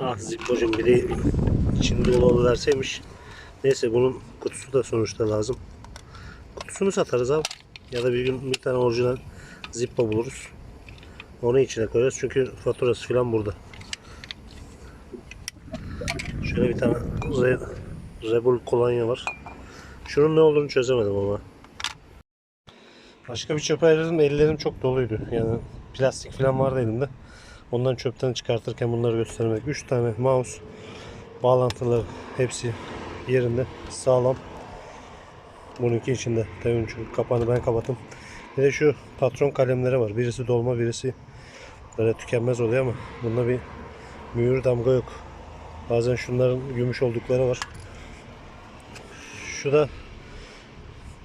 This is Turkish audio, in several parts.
Ah Zippo'cum bir de içinde dolu verseymiş. Neyse bunun kutusu da sonuçta lazım. Kutusunu satarız abi. Ya da bir gün bir tane orijinal Zippo buluruz. Onu içine koyarız çünkü faturası falan burada. Şöyle bir tane Re Rebel kolonya var. Şunun ne olduğunu çözemedim ama. Başka bir çöpe ayırdım. Ellerim çok doluydu. Yani plastik falan vardı elimde. Ondan çöpten çıkartırken bunları göstermek. 3 tane mouse bağlantıları hepsi yerinde. Sağlam. Bununki içinde. Tabii çünkü kapağını ben kapattım. Bir de şu patron kalemleri var. Birisi dolma birisi böyle tükenmez oluyor ama bunda bir mühür damga yok. Bazen şunların gümüş oldukları var. Şu da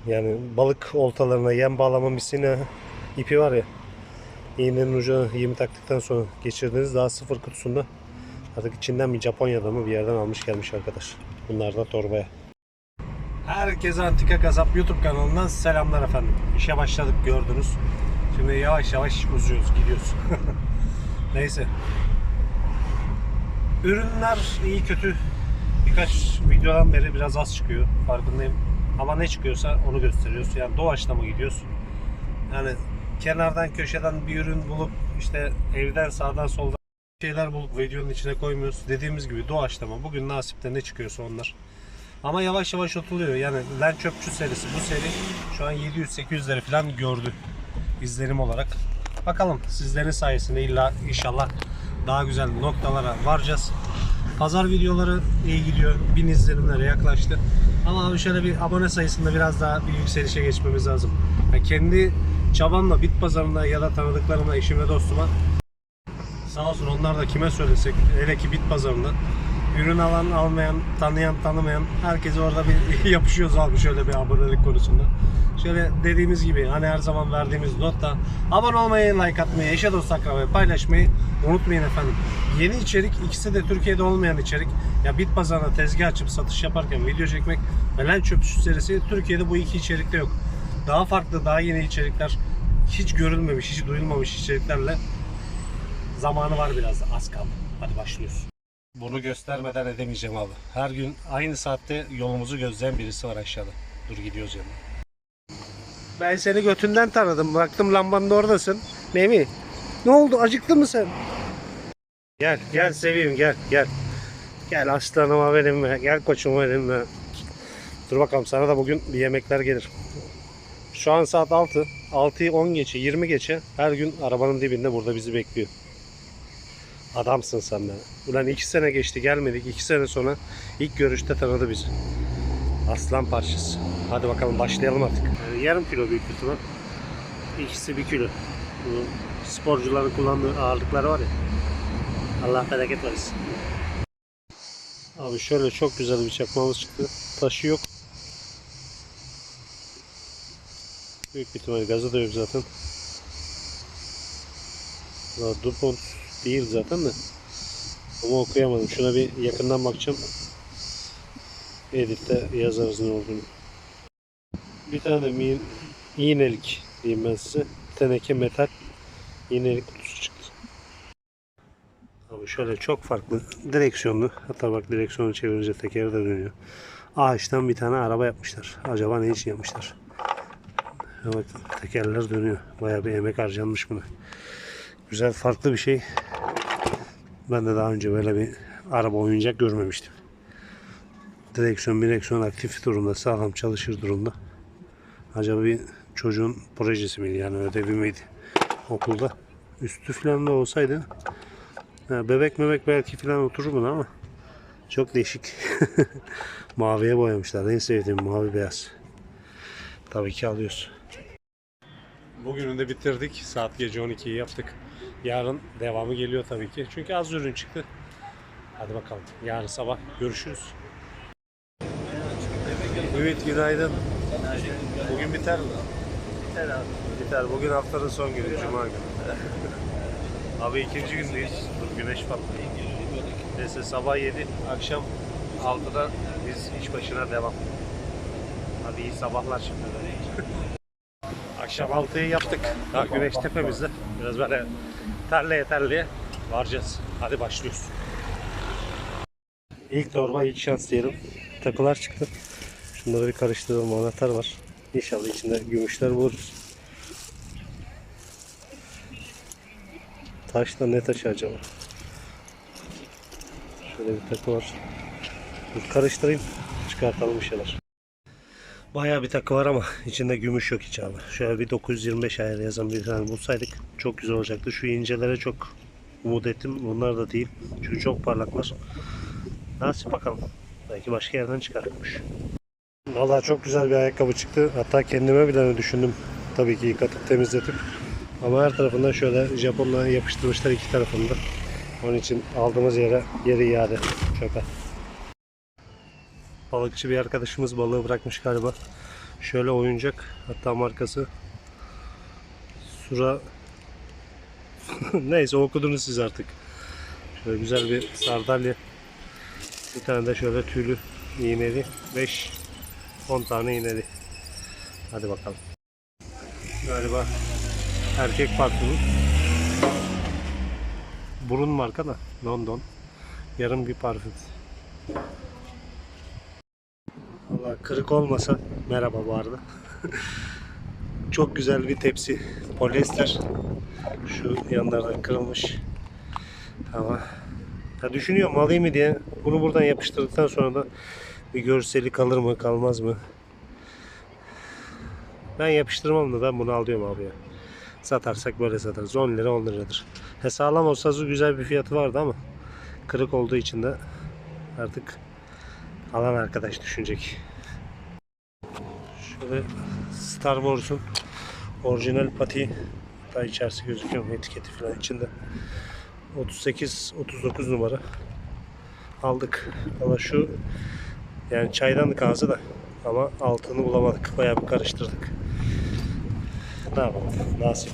yani balık oltalarına yem bağlama misine ipi var ya. İğnenin ucuna yemi taktıktan sonra geçirdiğiniz daha sıfır kutusunda artık içinden bir Japonya'da mı bir yerden almış gelmiş arkadaş. Bunlar da torbaya. Herkese Antika Kasap YouTube kanalından selamlar efendim. İşe başladık gördünüz. Şimdi yavaş yavaş uzuyoruz, gidiyoruz. Neyse. Ürünler iyi kötü birkaç videodan beri biraz az çıkıyor. Farkındayım. Ama ne çıkıyorsa onu gösteriyoruz. Yani doğaçlama gidiyoruz. Yani kenardan köşeden bir ürün bulup işte evden sağdan soldan şeyler bulup videonun içine koymuyoruz. Dediğimiz gibi doğaçlama. Bugün nasipte ne çıkıyorsa onlar. Ama yavaş yavaş otuluyor. Yani Len Çöpçü serisi bu seri şu an 700-800'leri falan gördü izlenim olarak. Bakalım sizlerin sayesinde illa inşallah daha güzel noktalara varacağız. Pazar videoları iyi gidiyor. 1000 izlenimlere yaklaştı. Ama şöyle bir abone sayısında biraz daha bir yükselişe geçmemiz lazım. Yani kendi çabamla bit pazarında ya da tanıdıklarıma, eşime, dostuma sağ olsun onlar da kime söylesek hele ki bit pazarında ürün alan almayan, tanıyan tanımayan herkese orada bir yapışıyoruz abi şöyle bir abonelik konusunda. Şöyle dediğimiz gibi hani her zaman verdiğimiz notta abone olmayı, like atmayı, eşe dost akrabaya paylaşmayı unutmayın efendim. Yeni içerik ikisi de Türkiye'de olmayan içerik. Ya bit pazarına tezgah açıp satış yaparken video çekmek ve Len Çöpçü serisi Türkiye'de bu iki içerikte yok. Daha farklı, daha yeni içerikler hiç görülmemiş, hiç duyulmamış içeriklerle zamanı var biraz az kaldı. Hadi başlıyoruz. Bunu göstermeden edemeyeceğim abi. Her gün aynı saatte yolumuzu gözleyen birisi var aşağıda. Dur gidiyoruz yanına. Ben seni götünden tanıdım. Baktım lambanın oradasın. Memi. Ne oldu? Acıktın mı sen? Gel, gel seveyim gel, gel. Gel aslanıma benim be. Gel koçuma benim be. Dur bakalım sana da bugün bir yemekler gelir. Şu an saat 6. 6'yı 10 geçe, 20 geçe her gün arabanın dibinde burada bizi bekliyor. Adamsın sen be. Ulan iki sene geçti gelmedik. iki sene sonra ilk görüşte tanıdı bizi. Aslan parçası. Hadi bakalım başlayalım artık. Ee, yarım kilo büyük ihtimal. İkisi bir kilo. Bu sporcuların kullandığı ağırlıklar var ya. Allah bereket versin. Abi şöyle çok güzel bir çakmamız çıktı. Taşı yok. Büyük bir ihtimal gazı da yok zaten. Valla Dupont değil zaten de. Ama okuyamadım. Şuna bir yakından bakacağım. Editte yazarız ne olduğunu. Bir tane mi iğnelik diyeyim ben size. Teneke metal iğnelik kutusu çıktı. Abi şöyle çok farklı direksiyonlu. Hatta bak direksiyonu çevirince teker de dönüyor. Ağaçtan bir tane araba yapmışlar. Acaba ne için yapmışlar? Bak tekerler dönüyor. Bayağı bir emek harcanmış buna. Güzel farklı bir şey. Ben de daha önce böyle bir araba oyuncak görmemiştim. Direksiyon direksiyon aktif durumda, sağlam çalışır durumda. Acaba bir çocuğun projesi miydi yani ödevi miydi okulda? Üstü falan da olsaydı ha, bebek bebek belki falan oturur mu ama çok değişik. Maviye boyamışlar. En sevdiğim mavi beyaz. Tabii ki alıyoruz. Bugünü de bitirdik. Saat gece 12'yi yaptık. Yarın devamı geliyor tabii ki. Çünkü az ürün çıktı. Hadi bakalım. Yarın sabah görüşürüz. Evet günaydın. Bugün biter mi? Biter abi. Biter. Bugün haftanın son günü. Cuma günü. abi ikinci gündeyiz. Dur güneş patlıyor. Neyse sabah 7, akşam 6'da biz iş başına devam. Hadi iyi sabahlar şimdi. Akşam 6'yı yaptık. Daha güneş tepemizde. Biraz böyle terleye terleye varacağız. Hadi başlıyoruz. İlk torba ilk şans diyelim. Takılar çıktı. Şunları bir karıştıralım. Anahtar var. İnşallah içinde gümüşler buluruz. Taş da ne taşı acaba? Şöyle bir takı var. Dur karıştırayım. Çıkartalım bir şeyler. Bayağı bir takı var ama içinde gümüş yok hiç abi. Şöyle bir 925 ayar yazan bir tane bulsaydık çok güzel olacaktı. Şu incelere çok umut ettim. Bunlar da değil. Çünkü çok parlaklar. Nasip bakalım. Belki başka yerden çıkar gümüş. Vallahi çok güzel bir ayakkabı çıktı. Hatta kendime bile düşündüm. Tabii ki yıkatıp temizletip. Ama her tarafından şöyle Japonlar yapıştırmışlar iki tarafında. Onun için aldığımız yere geri iade çöpe. Balıkçı bir arkadaşımız balığı bırakmış galiba. Şöyle oyuncak. Hatta markası Sura Neyse okudunuz siz artık. Şöyle güzel bir sardalya. Bir tane de şöyle tüylü iğneli. 5 10 tane iğneli. Hadi bakalım. Galiba erkek parfümü. Burun marka da London. Yarım bir parfüm. Kırık olmasa merhaba bu arada. Çok güzel bir tepsi. Polyester. Şu yanlardan kırılmış. Ama ya düşünüyorum alayım mı diye. Bunu buradan yapıştırdıktan sonra da bir görseli kalır mı kalmaz mı? Ben yapıştırmam da ben bunu alıyorum abi ya. Satarsak böyle satarız. 10 lira 10 liradır. He sağlam olsa güzel bir fiyatı vardı ama kırık olduğu için de artık alan arkadaş düşünecek. Şöyle Star Wars'un orijinal pati hatta içerisi gözüküyor etiketi falan içinde. 38 39 numara. Aldık. Ama şu yani çaydanlık ağzı da ama altını bulamadık. Bayağı bir karıştırdık. Ne yapalım? Nasip.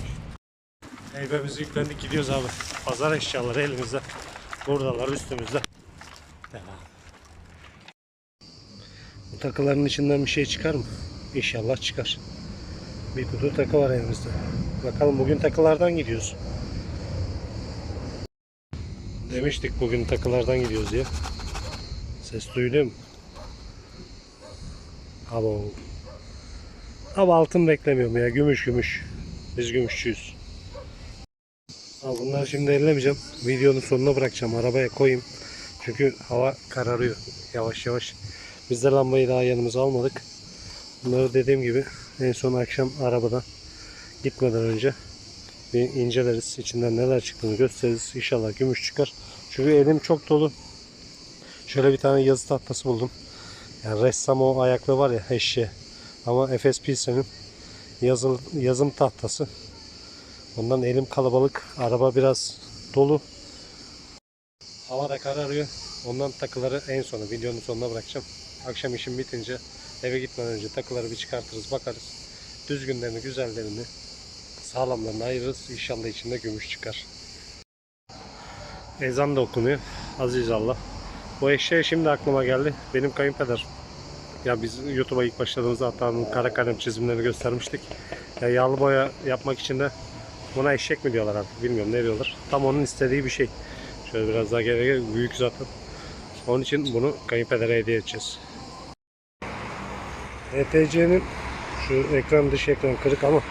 Heybemizi yüklendik gidiyoruz abi. Pazar eşyaları elimizde. Buradalar üstümüzde. Devam. Bu takıların içinden bir şey çıkar mı? İnşallah çıkar. Bir kutu takı var elimizde. Bakalım bugün takılardan gidiyoruz. Demiştik bugün takılardan gidiyoruz diye. Ses duyuluyor mu? Abo. Ama altın beklemiyorum ya. Gümüş gümüş. Biz gümüşçüyüz. Al bunları şimdi ellemeyeceğim. Videonun sonuna bırakacağım. Arabaya koyayım. Çünkü hava kararıyor. Yavaş yavaş. Biz de lambayı daha yanımıza almadık. Bunları dediğim gibi en son akşam arabadan gitmeden önce bir inceleriz. İçinden neler çıktığını gösteririz. İnşallah gümüş çıkar. Çünkü elim çok dolu. Şöyle bir tane yazı tahtası buldum. Yani ressam o ayaklı var ya eşeğe. Ama Efes Pilsen'in yazı, yazım tahtası. Ondan elim kalabalık. Araba biraz dolu. Hava da kararıyor. Ondan takıları en sona videonun sonuna bırakacağım. Akşam işim bitince eve gitmeden önce takıları bir çıkartırız bakarız. Düzgünlerini, güzellerini, sağlamlarını ayırırız. İnşallah içinde gümüş çıkar. Ezan da okunuyor. Aziz Allah. Bu eşeğe şimdi aklıma geldi. Benim kayınpeder. Ya biz YouTube'a ilk başladığımızda hatta kara kalem çizimlerini göstermiştik. Ya yağlı boya yapmak için de buna eşek mi diyorlar artık bilmiyorum ne diyorlar. Tam onun istediği bir şey. Şöyle biraz daha geri gel. Büyük zaten. Onun için bunu kayınpedere hediye edeceğiz. ETC'nin şu ekran dış ekran kırık ama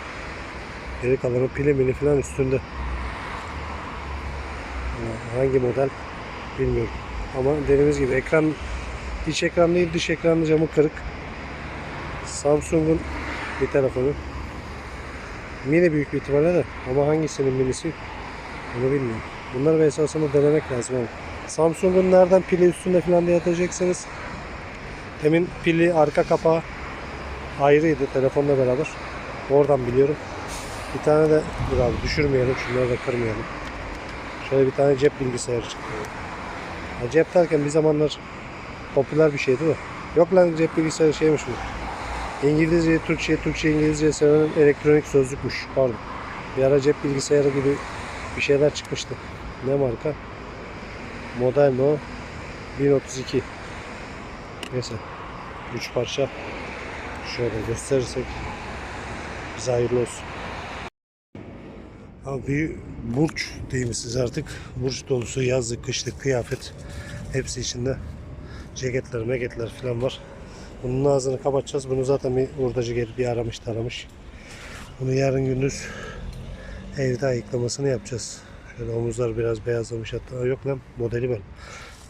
geri kalanı pili mili falan üstünde. Ama Hangi model bilmiyorum. Ama dediğimiz gibi ekran iç ekran değil dış ekranlı camı kırık. Samsung'un bir telefonu. Mini büyük bir ihtimalle de ama hangisinin minisi onu bilmiyorum. Bunları esasında denemek lazım. Yani. Samsung'un nereden pili üstünde falan diye atacaksınız. Demin pili arka kapağı ayrıydı telefonla beraber. Oradan biliyorum. Bir tane de dur abi düşürmeyelim şunları da kırmayalım. Şöyle bir tane cep bilgisayarı çıktı. Ya cep derken bir zamanlar popüler bir şeydi de. Yok lan cep bilgisayarı şeymiş bu. İngilizce, Türkçe, Türkçe, İngilizce seven elektronik sözlükmüş. Pardon. Bir ara cep bilgisayarı gibi bir şeyler çıkmıştı. Ne marka? Model mi o? 1032. Neyse. 3 parça. Şöyle gösterirsek bize hayırlı olsun. Abi burç mi siz artık? Burç dolusu yazlık, kışlık, kıyafet hepsi içinde. ceketler, meketler falan var. Bunun ağzını kapatacağız. Bunu zaten bir hurdacı gelip bir aramış taramış. Bunu yarın gündüz evde ayıklamasını yapacağız. Şöyle omuzlar biraz beyazlamış hatta. Yok lan modeli ben.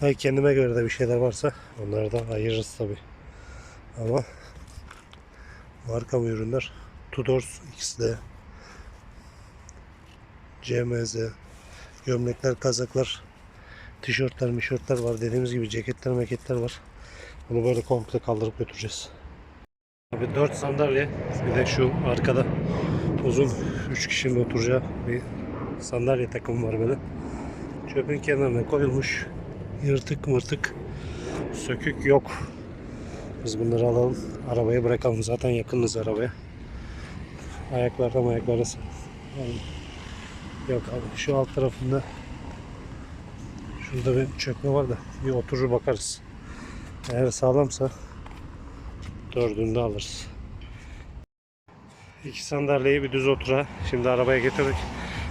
Ay kendime göre de bir şeyler varsa onları da ayırırız tabi. Ama marka bu ürünler. Tudors de. CMZ. Gömlekler, kazaklar, tişörtler, mişörtler var. Dediğimiz gibi ceketler, meketler var. Bunu böyle komple kaldırıp götüreceğiz. Abi 4 sandalye bir de şu arkada uzun 3 kişinin oturacağı bir sandalye takımı var böyle. Çöpün kenarına koyulmuş. Yırtık mırtık sökük yok. Biz bunları alalım. Arabaya bırakalım. Zaten yakınız arabaya. Ayaklarda yani yok abi şu alt tarafında şurada bir çökme var da bir oturur bakarız. Eğer sağlamsa dördünü de alırız. İki sandalyeyi bir düz otura. Şimdi arabaya getirdik.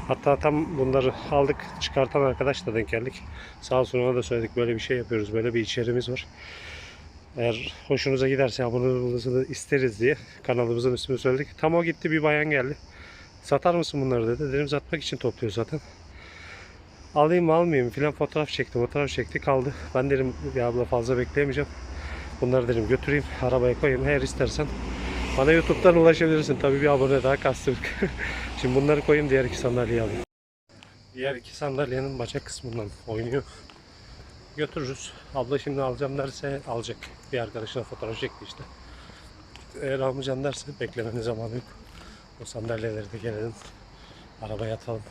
Hatta tam bunları aldık. Çıkartan arkadaşla denk geldik. Sağ olsun ona da söyledik. Böyle bir şey yapıyoruz. Böyle bir içerimiz var. Eğer hoşunuza giderse abone olmanızı isteriz diye kanalımızın ismini söyledik. Tam o gitti bir bayan geldi. Satar mısın bunları dedi. Dedim satmak için topluyor zaten. Alayım mı almayayım filan fotoğraf çekti. Fotoğraf çekti kaldı. Ben dedim ya abla fazla bekleyemeyeceğim. Bunları dedim götüreyim arabaya koyayım. Eğer istersen bana YouTube'dan ulaşabilirsin. Tabii bir abone daha kastırdık. Şimdi bunları koyayım diğer iki sandalyeyi alayım. Diğer iki sandalyenin bacak kısmından oynuyor. Götürürüz. Abla şimdi alacağım derse alacak. Bir arkadaşına fotoğraf çekti işte. Eğer almayacağım derse beklemenin zamanı yok. O sandalyeleri de gelelim. Arabaya atalım.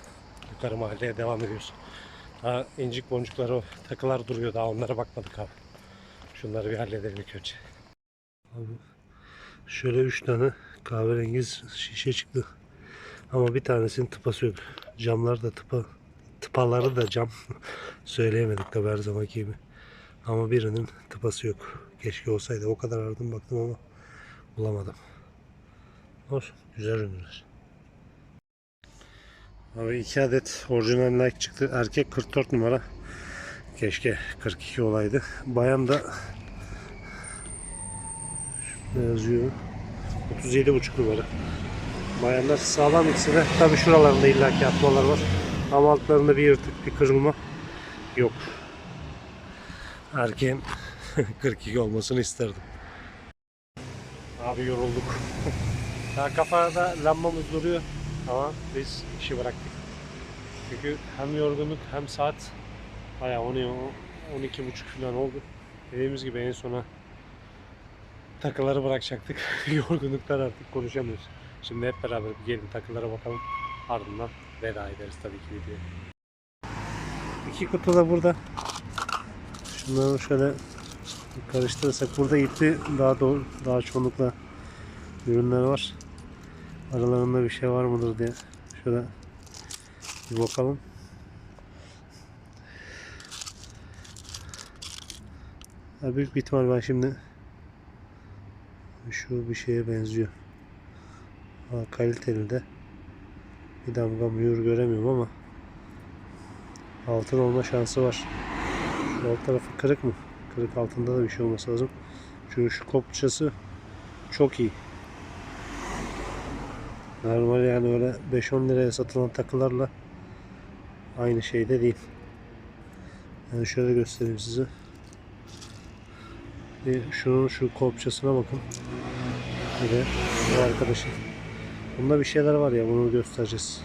Yukarı mahalleye devam ediyoruz. Daha incik boncukları takılar duruyor. Daha onlara bakmadık abi. Şunları bir halledelim ilk önce. Abi, şöyle üç tane kahverengiz şişe çıktı. Ama bir tanesinin tıpası yok. Camlar da tıpa. Tıpaları da cam. Söyleyemedik tabi her zamanki gibi. Ama birinin tıpası yok. Keşke olsaydı. O kadar aradım baktım ama bulamadım. Olsun. Güzel ürünler. Abi iki adet orijinal Nike çıktı. Erkek 44 numara. Keşke 42 olaydı. Bayan da yazıyor. 37,5 numara. Bayanlar sağlam ikisi de. Tabi şuralarında illaki atmalar var. Ama altlarında bir yırtık, bir kırılma yok. Erkeğin 42 olmasını isterdim. Abi yorulduk. Daha kafada lambamız duruyor ama biz işi bıraktık. Çünkü hem yorgunluk hem saat bayağı 10 12 buçuk falan oldu. Dediğimiz gibi en sona takıları bırakacaktık. Yorgunluktan artık konuşamıyoruz. Şimdi hep beraber bir gelin takılara bakalım. Ardından veda ederiz tabii ki videoya. İki kutu da burada. Şunları şöyle karıştırırsak burada gitti daha doğru daha çoğunlukla ürünler var. Aralarında bir şey var mıdır diye şöyle bir bakalım. Ya büyük bir ihtimal ben şimdi şu bir şeye benziyor. Ha, kaliteli de bir damga mühür göremiyorum ama altın olma şansı var. Alt tarafı kırık mı? Kırık altında da bir şey olması lazım. Çünkü şu kopçası çok iyi. Normal yani öyle 5-10 liraya satılan takılarla aynı şeyde değil. Yani şöyle göstereyim size. Bir şunun şu kopçasına bakın. Bir de bu arkadaşın. Bunda bir şeyler var ya bunu göstereceğiz.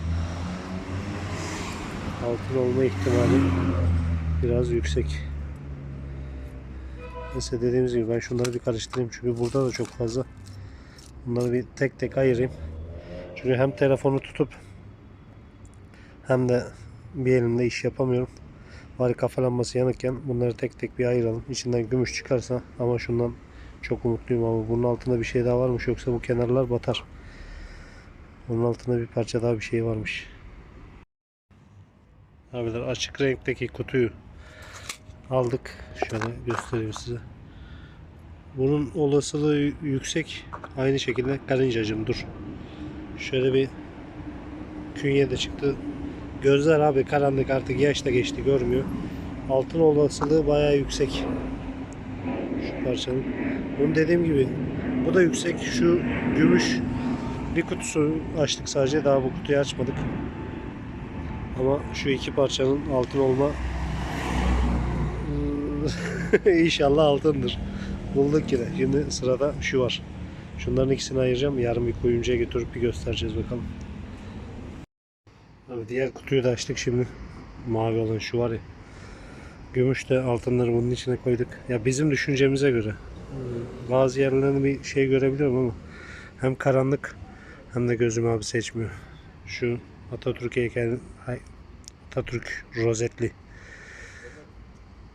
Altın olma ihtimali biraz yüksek. Neyse dediğimiz gibi ben şunları bir karıştırayım çünkü burada da çok fazla. Bunları bir tek tek ayırayım. Çünkü hem telefonu tutup hem de bir elimde iş yapamıyorum. Bari kafa lambası yanıkken bunları tek tek bir ayıralım. İçinden gümüş çıkarsa ama şundan çok umutluyum ama bunun altında bir şey daha varmış yoksa bu kenarlar batar. Bunun altında bir parça daha bir şey varmış. Abiler açık renkteki kutuyu aldık. Şöyle göstereyim size. Bunun olasılığı yüksek. Aynı şekilde karıncacım dur. Şöyle bir künye de çıktı. Gözler abi karanlık artık yaş da geçti görmüyor. Altın olasılığı bayağı yüksek. Şu parçanın. Bunu dediğim gibi bu da yüksek. Şu gümüş bir kutusu açtık sadece. Daha bu kutuyu açmadık. Ama şu iki parçanın altın olma inşallah altındır. Bulduk yine. Şimdi sırada şu var. Şunların ikisini ayıracağım. Yarın bir kuyumcuya götürüp bir göstereceğiz bakalım. Abi diğer kutuyu da açtık şimdi. Mavi olan şu var ya. Gümüş de altınları bunun içine koyduk. Ya bizim düşüncemize göre. Bazı yerlerinde bir şey görebiliyorum ama hem karanlık hem de gözüm abi seçmiyor. Şu Atatürk heykeli, Atatürk rozetli.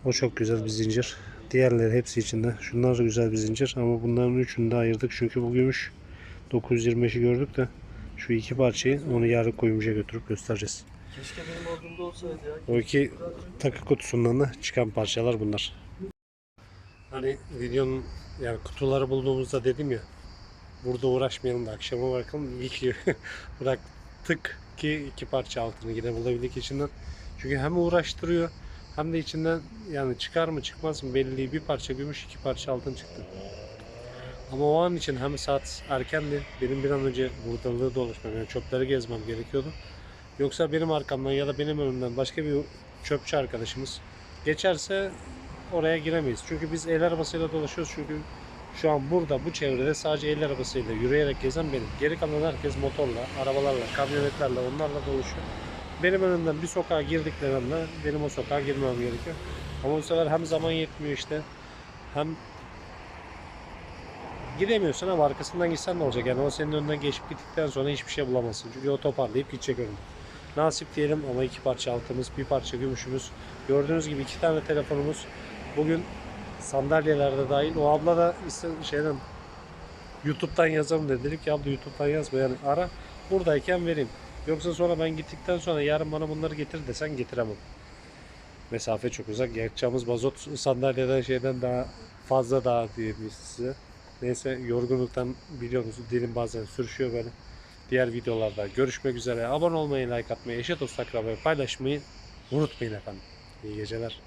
O çok güzel bir zincir. Diğerleri hepsi içinde. Şunlar da güzel bir zincir ama bunların üçünü de ayırdık çünkü bu gümüş 925'i gördük de şu iki parçayı onu yarın kuyumcuya götürüp göstereceğiz. Keşke benim ordumda olsaydı ya. O iki takı kutusundan da çıkan parçalar bunlar. Hani videonun yani kutuları bulduğumuzda dedim ya burada uğraşmayalım da akşama bakalım iyi ki bıraktık ki iki parça altını yine bulabildik içinden. Çünkü hem uğraştırıyor hem de içinden yani çıkar mı çıkmaz mı belli. Bir parça gümüş iki parça altın çıktı. Ama o an için hem saat erkendi. Benim bir an önce buradalığı dolaşmam yani çöpleri gezmem gerekiyordu. Yoksa benim arkamdan ya da benim önümden başka bir çöpçü arkadaşımız geçerse oraya giremeyiz. Çünkü biz el arabasıyla dolaşıyoruz. Çünkü şu an burada bu çevrede sadece el arabasıyla yürüyerek gezen benim. Geri kalan herkes motorla, arabalarla, kamyonetlerle onlarla dolaşıyor. Benim önümden bir sokağa girdiklerinde benim o sokağa girmem gerekiyor. Ama bu sefer hem zaman yetmiyor işte hem gidemiyorsun ama arkasından gitsen ne olacak? Yani o senin önünden geçip gittikten sonra hiçbir şey bulamazsın. Çünkü o toparlayıp gidecek önüne. Nasip diyelim ama iki parça altımız, bir parça gümüşümüz. Gördüğünüz gibi iki tane telefonumuz. Bugün sandalyelerde dahil. O abla da şeyden YouTube'dan yazalım dedi. Dedik ki abla YouTube'dan yazma yani ara buradayken vereyim. Yoksa sonra ben gittikten sonra yarın bana bunları getir desen getiremem. Mesafe çok uzak. Yakacağımız mazot sandalyeden şeyden daha fazla daha diyebiliriz size. Neyse yorgunluktan biliyorsunuz dilim bazen sürüşüyor böyle. Diğer videolarda görüşmek üzere. Abone olmayı, like atmayı, eşit dost akrabayı paylaşmayı unutmayın efendim. İyi geceler.